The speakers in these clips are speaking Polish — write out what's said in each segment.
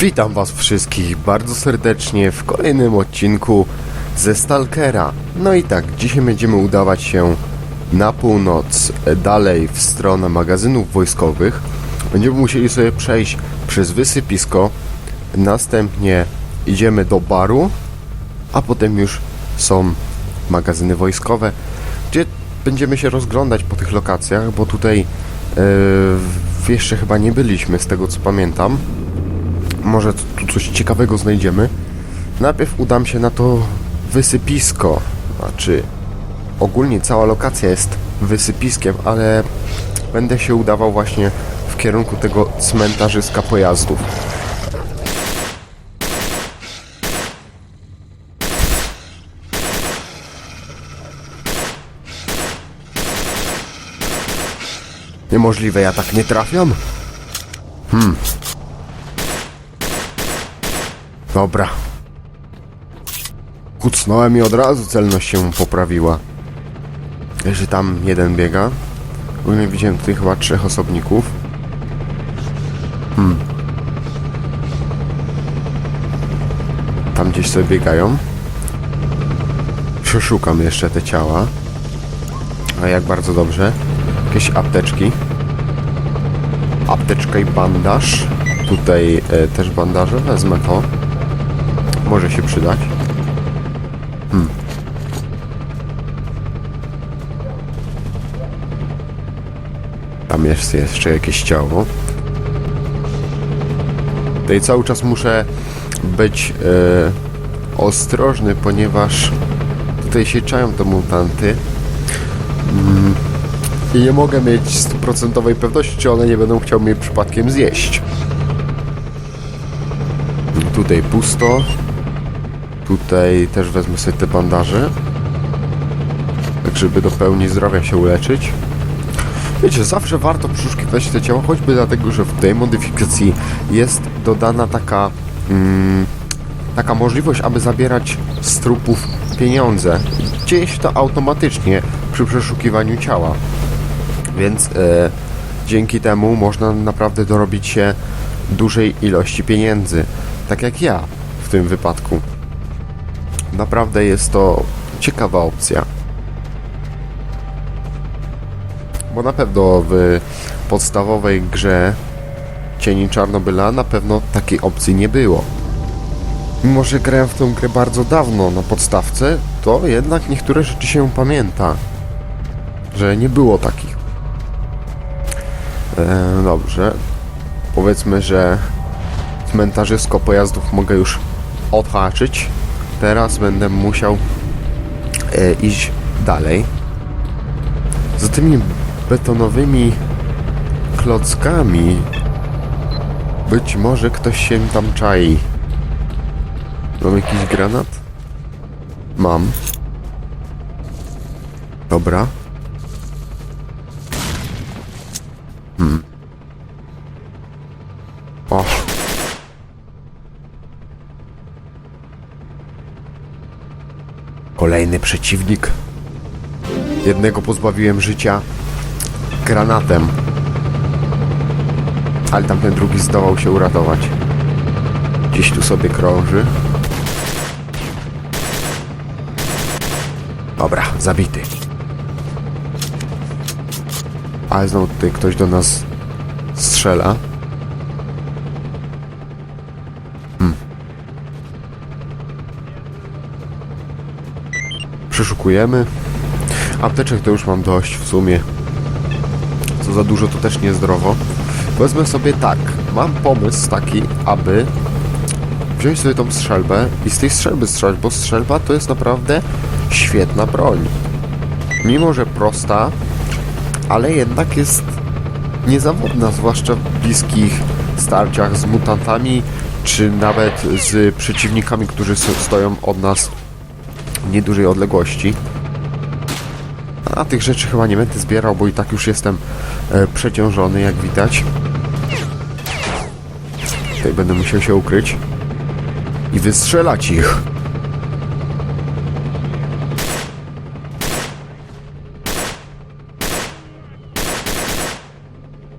Witam was wszystkich bardzo serdecznie w kolejnym odcinku ze Stalkera. No i tak, dzisiaj będziemy udawać się na północ, dalej w stronę magazynów wojskowych. Będziemy musieli sobie przejść przez wysypisko, następnie idziemy do baru, a potem już są magazyny wojskowe, gdzie będziemy się rozglądać po tych lokacjach, bo tutaj e, jeszcze chyba nie byliśmy, z tego co pamiętam. Może tu coś ciekawego znajdziemy. Najpierw udam się na to wysypisko. Znaczy, ogólnie cała lokacja jest wysypiskiem, ale będę się udawał właśnie w kierunku tego cmentarzyska pojazdów. Niemożliwe, ja tak nie trafiam? Hmm. Dobra. Kucnąłem i od razu celność się poprawiła. Że tam jeden biega. Ogólnie widziałem tutaj chyba trzech osobników. Hmm. Tam gdzieś sobie biegają. Przeszukam jeszcze te ciała. A jak bardzo dobrze. Jakieś apteczki. Apteczka i bandaż. Tutaj e, też bandaże. Wezmę to. Może się przydać. Hmm. Tam jest jeszcze jakieś ciało. Tutaj cały czas muszę być e, ostrożny, ponieważ tutaj się czają te mutanty. Mm. I nie mogę mieć stuprocentowej pewności, czy one nie będą chciały mnie przypadkiem zjeść. Tutaj pusto. Tutaj też wezmę sobie te bandaże. Tak, żeby do pełni zdrowia się uleczyć. Wiecie, zawsze warto przeszukiwać te ciała, choćby dlatego, że w tej modyfikacji jest dodana taka mm, taka możliwość, aby zabierać z trupów pieniądze. Dzieje się to automatycznie przy przeszukiwaniu ciała. Więc e, dzięki temu można naprawdę dorobić się dużej ilości pieniędzy. Tak jak ja w tym wypadku. Naprawdę jest to ciekawa opcja. Bo na pewno w podstawowej grze Cieni Czarnobyla na pewno takiej opcji nie było. Mimo, że grałem w tę grę bardzo dawno na podstawce, to jednak niektóre rzeczy się pamięta. Że nie było takich. E, dobrze. Powiedzmy, że cmentarzysko pojazdów mogę już odhaczyć. Teraz będę musiał e, iść dalej. Za tymi betonowymi klockami być może ktoś się tam czai. Mam jakiś granat? Mam. Dobra. Kolejny przeciwnik. Jednego pozbawiłem życia granatem. Ale tamten drugi zdołał się uratować. Gdzieś tu sobie krąży. Dobra, zabity. Ale znowu tutaj ktoś do nas strzela. Przeszukujemy. Apteczek to już mam dość w sumie. Co za dużo to też niezdrowo. Wezmę sobie tak. Mam pomysł taki, aby wziąć sobie tą strzelbę i z tej strzelby strzelać, bo strzelba to jest naprawdę świetna broń. Mimo, że prosta, ale jednak jest niezawodna, zwłaszcza w bliskich starciach z mutantami, czy nawet z przeciwnikami, którzy stoją od nas niedużej odległości. A tych rzeczy chyba nie będę zbierał, bo i tak już jestem e, przeciążony, jak widać. Tutaj będę musiał się ukryć i wystrzelać ich.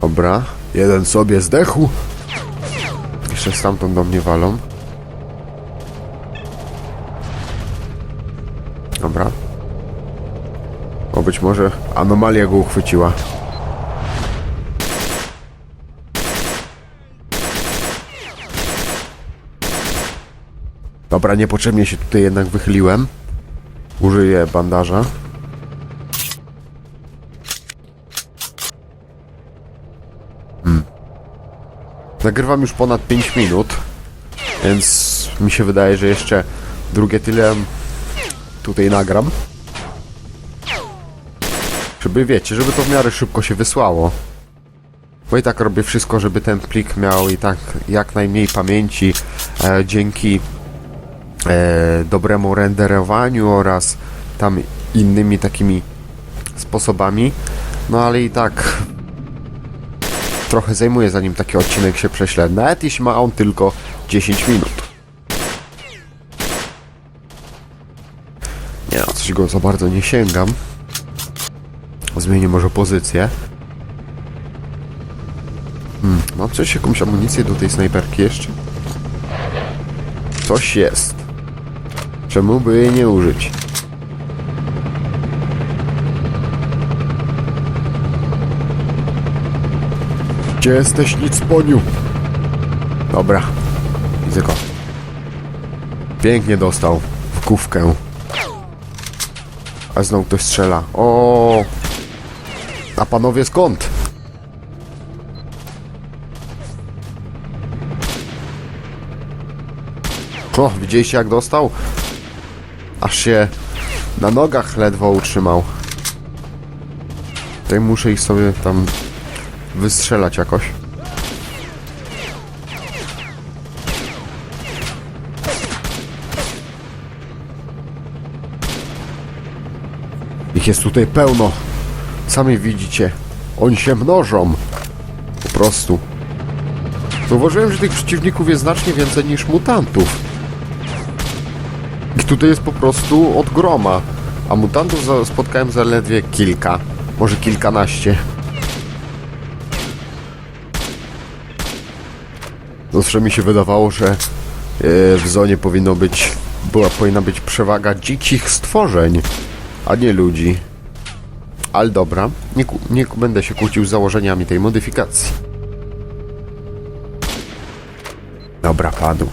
Dobra, jeden sobie zdechł. Jeszcze stamtąd do mnie walą. Dobra. O, być może anomalia go uchwyciła. Dobra, niepotrzebnie się tutaj jednak wychyliłem. Użyję bandaża. Nagrywam już ponad 5 minut, więc mi się wydaje, że jeszcze drugie tyle tutaj nagram. Żeby wiecie, żeby to w miarę szybko się wysłało. Bo i tak robię wszystko, żeby ten plik miał i tak jak najmniej pamięci e, dzięki e, dobremu renderowaniu oraz tam innymi takimi sposobami. No ale i tak trochę zajmuje zanim taki odcinek się prześle. Nawet jeśli ma on tylko 10 minut. Coś go za bardzo nie sięgam. Zmienię może pozycję. Hmm, mam coś, jakąś amunicję do tej snajperki jeszcze? Coś jest. Czemu by jej nie użyć? Gdzie jesteś, nic poniu? Dobra, widzę go. Pięknie dostał w kówkę. A znowu ktoś strzela. O! A panowie skąd? O, widzieliście jak dostał? Aż się na nogach ledwo utrzymał. Tutaj muszę ich sobie tam wystrzelać jakoś. Ich jest tutaj pełno. Sami widzicie. Oni się mnożą. Po prostu. Zauważyłem, że tych przeciwników jest znacznie więcej niż mutantów. Ich tutaj jest po prostu od groma. A mutantów spotkałem zaledwie kilka. Może kilkanaście. Zawsze mi się wydawało, że e, w zonie powinno być, była, powinna być przewaga dzikich stworzeń, a nie ludzi. Ale dobra, nie, nie będę się kłócił z założeniami tej modyfikacji. Dobra, padł.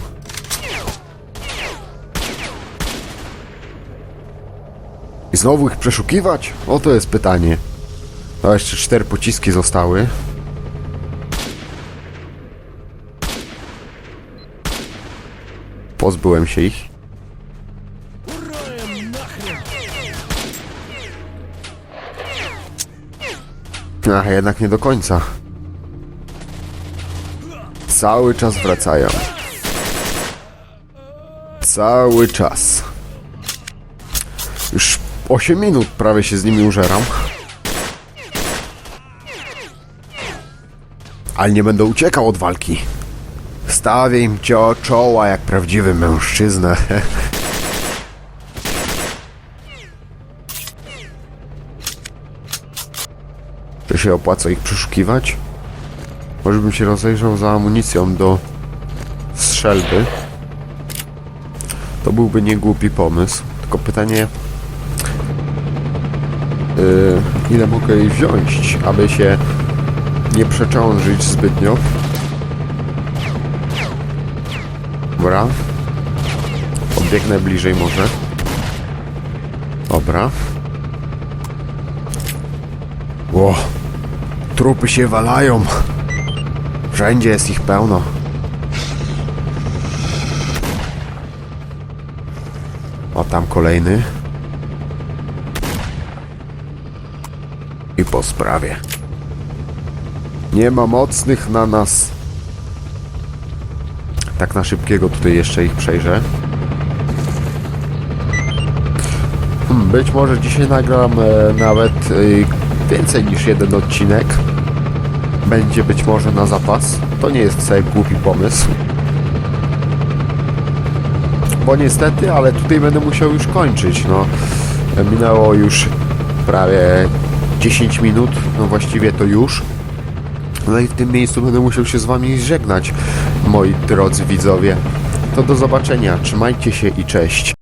I znowu ich przeszukiwać? O to jest pytanie. No jeszcze cztery pociski zostały. Pozbyłem się ich. Ach, jednak nie do końca. Cały czas wracają. Cały czas. Już 8 minut prawie się z nimi użeram. Ale nie będę uciekał od walki. Stawię im cio czoła jak prawdziwy mężczyzna. się opłaca ich przeszukiwać? Może bym się rozejrzał za amunicją do strzelby. To byłby niegłupi pomysł. Tylko pytanie... Yy, ile mogę jej wziąć, aby się nie przeciążyć zbytnio? Dobra. Podbiegnę bliżej może. Dobra. Ło. Trupy się walają. Wszędzie jest ich pełno. O, tam kolejny. I po sprawie. Nie ma mocnych na nas. Tak na szybkiego tutaj jeszcze ich przejrzę. Hmm, Być może dzisiaj nagram e, nawet e, więcej niż jeden odcinek. Będzie być może na zapas. To nie jest wcale głupi pomysł. Bo niestety, ale tutaj będę musiał już kończyć. No, minęło już prawie 10 minut. No właściwie to już. No i w tym miejscu będę musiał się z wami żegnać, moi drodzy widzowie. To do zobaczenia, trzymajcie się i cześć.